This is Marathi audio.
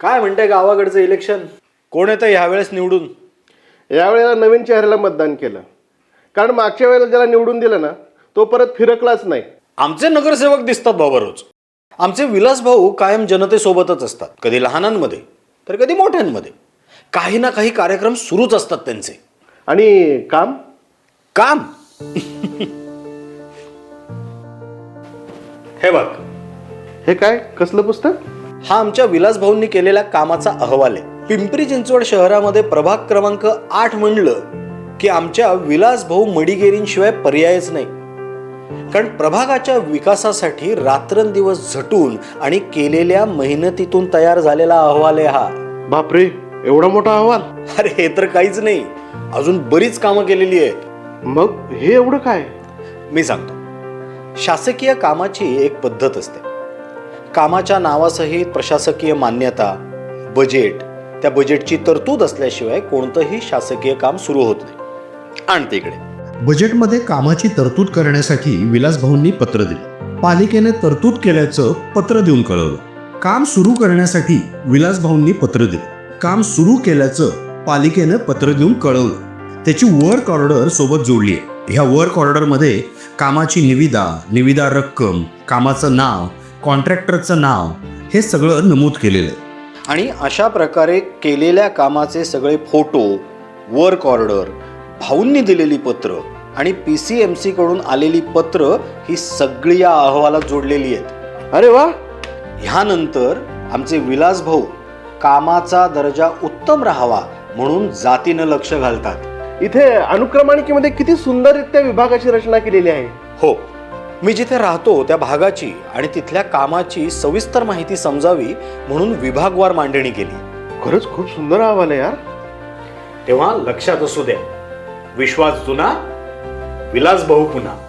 काय म्हणते गावाकडचं इलेक्शन कोण येतं ह्यावेळेस निवडून? यावेळेला नवीन चेहऱ्याला मतदान केलं. कारण मागच्या वेळेला ज्याला निवडून दिलं ना तो परत फिरकलाच नाही. आमचे नगरसेवक दिसतात बाबा रोज. आमचे विलास भाऊ कायम जनतेसोबतच असतात. कधी लहानांमध्ये तर कधी मोठ्यांमध्ये. काही ना काही कार्यक्रम सुरूच असतात त्यांचे. आणि काम? काम? हे बघ. हे काय? कसलं पुस्तक? हा आमच्या विलास भाऊंनी केलेल्या कामाचा अहवाल आहे. पिंपरी चिंचवड शहरामध्ये प्रभाग क्रमांक आठ म्हणलं की आमच्या विलास भाऊ मडिगेरींशिवाय पर्यायच नाही. कारण प्रभागाच्या विकासासाठी रात्रंदिवस झटून आणि केलेल्या मेहनतीतून तयार झालेला अहवाल आहे हा. बापरे एवढा मोठा अहवाल? अरे हे तर काहीच नाही. अजून बरीच कामं केलेली आहेत. मग हे एवढं काय? मी सांगतो. शासकीय कामाची एक पद्धत असते. कामाच्या नावासहित प्रशासकीय मान्यता बजेट त्या बजेटची तरतूद असल्याशिवाय कोणतंही शासकीय काम सुरू होत नाही. आणते इकडे. बजेटमध्ये कामाची तरतूद करण्यासाठी विलासभाऊंनी पत्र दिले. पालिकेने तरतूद केल्याचं पत्र देऊन कळवलं. काम सुरू करण्यासाठी विलासभाऊंनी पत्र दिले. काम सुरू केल्याचं पालिकेनं पत्र देऊन कळवलं. त्याची वर्क ऑर्डर सोबत जोडली आहे. ह्या वर्क ऑर्डरमध्ये कामाची निविदा निविदा रक्कम कामाचं नाव कॉन्ट्रॅक्टरचं नाव हे सगळं नमूद केलेलं आहे. आणि अशा प्रकारे केलेल्या कामाचे सगळे फोटो वर्क ऑर्डर भाऊंनी दिलेली पत्र आणि पी सी एम सीकडून आलेली पत्र ही सगळी या अहवालात जोडलेली आहेत. अरे वा! ह्यानंतर आमचे विलास भाऊ कामाचा दर्जा उत्तम राहावा म्हणून जातीनं लक्ष घालतात. इथे अनुक्रमाणिकेमध्ये किती सुंदररित्या विभागाची रचना केलेली आहे? हो. मी जिथे राहतो त्या भागाची आणि तिथल्या कामाची सविस्तर माहिती समजावी म्हणून विभागवार मांडणी केली. खरंच खूप सुंदर अहवाल आहे यार. तेव्हा लक्षात असू द्या. विश्वास जुना विलास भाऊ पुन्हा